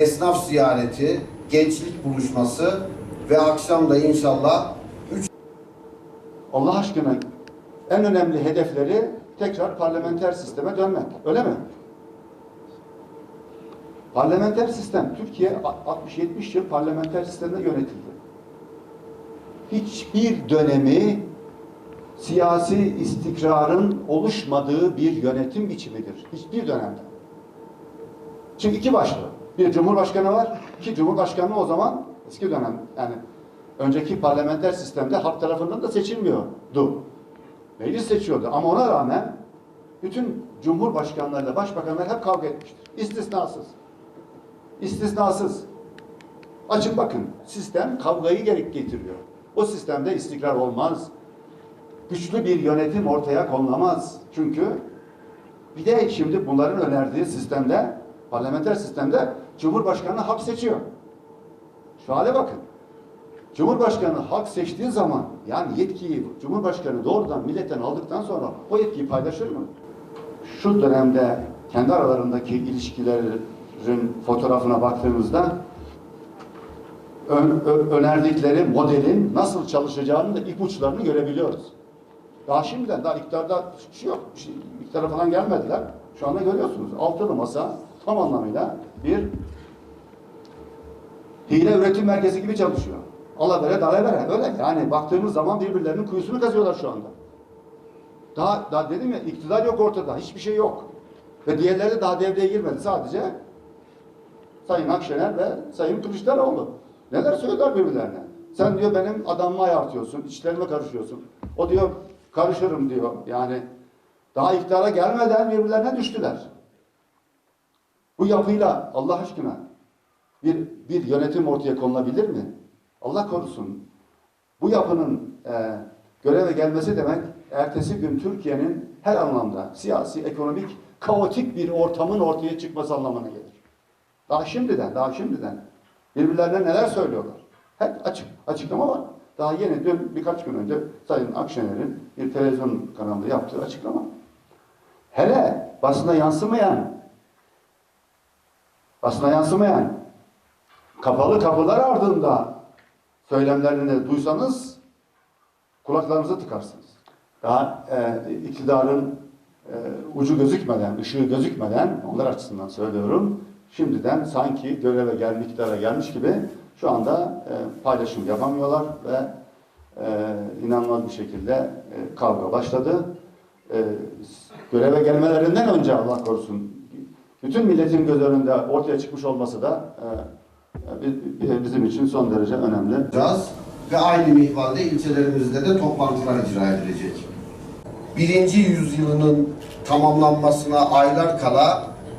Esnaf ziyareti, gençlik buluşması ve akşam da inşallah üç... Allah aşkına en önemli hedefleri tekrar parlamenter sisteme dönmek. Öyle mi? Parlamenter sistem, Türkiye 60-70 yıl parlamenter sistemde yönetildi. Hiçbir dönemi siyasi istikrarın oluşmadığı bir yönetim biçimidir. Hiçbir dönemde. Çünkü iki başlı. Bir cumhurbaşkanı var. iki cumhurbaşkanı o zaman eski dönem yani önceki parlamenter sistemde halk tarafından da seçilmiyordu. Meclis seçiyordu ama ona rağmen bütün cumhurbaşkanlarıyla başbakanlar hep kavga etmiştir. İstisnasız. İstisnasız. Açın bakın. Sistem kavgayı gerek getiriyor. O sistemde istikrar olmaz. Güçlü bir yönetim ortaya konulamaz. Çünkü bir de şimdi bunların önerdiği sistemde, parlamenter sistemde Cumhurbaşkanı halk seçiyor. Şu hale bakın. Cumhurbaşkanı halk seçtiği zaman yani yetkiyi Cumhurbaşkanı doğrudan milletten aldıktan sonra o yetkiyi paylaşır mı? Şu dönemde kendi aralarındaki ilişkilerin fotoğrafına baktığımızda ön- ö- önerdikleri modelin nasıl çalışacağını da ipuçlarını görebiliyoruz. Daha şimdiden, daha iktidarda bir şey yok. Şey, iktidara falan gelmediler. Şu anda görüyorsunuz. Altılı masa tam anlamıyla bir hile üretim merkezi gibi çalışıyor. Alavere dalavere öyle yani baktığımız zaman birbirlerinin kuyusunu kazıyorlar şu anda. Daha, daha dedim ya iktidar yok ortada hiçbir şey yok. Ve diğerleri daha devreye girmedi sadece Sayın Akşener ve Sayın Kılıçdaroğlu. Neler söyler birbirlerine. Sen diyor benim adamımı ayartıyorsun, içlerime karışıyorsun. O diyor karışırım diyor. Yani daha iktidara gelmeden birbirlerine düştüler. Bu yapıyla Allah aşkına bir, bir yönetim ortaya konulabilir mi? Allah korusun. Bu yapının e, göreve gelmesi demek ertesi gün Türkiye'nin her anlamda siyasi, ekonomik, kaotik bir ortamın ortaya çıkması anlamına gelir. Daha şimdiden, daha şimdiden birbirlerine neler söylüyorlar? Hep açık, açıklama var. Daha yeni dün birkaç gün önce Sayın Akşener'in bir televizyon kanalında yaptığı açıklama. Hele basına yansımayan, basına yansımayan kapalı kapılar ardında söylemlerini duysanız kulaklarınızı tıkarsınız. Daha e, iktidarın e, ucu gözükmeden, ışığı gözükmeden, onlar açısından söylüyorum, şimdiden sanki göreve gelmiş, iktidara gelmiş gibi şu anda e, paylaşım yapamıyorlar ve e, inanılmaz bir şekilde e, kavga başladı. E, göreve gelmelerinden önce Allah korusun, bütün milletin göz önünde ortaya çıkmış olması da e, bi- bizim için son derece önemli. yapacağız ve aynı mihvalde ilçelerimizde de toplantılar icra edilecek. Birinci yüzyılının tamamlanmasına aylar kala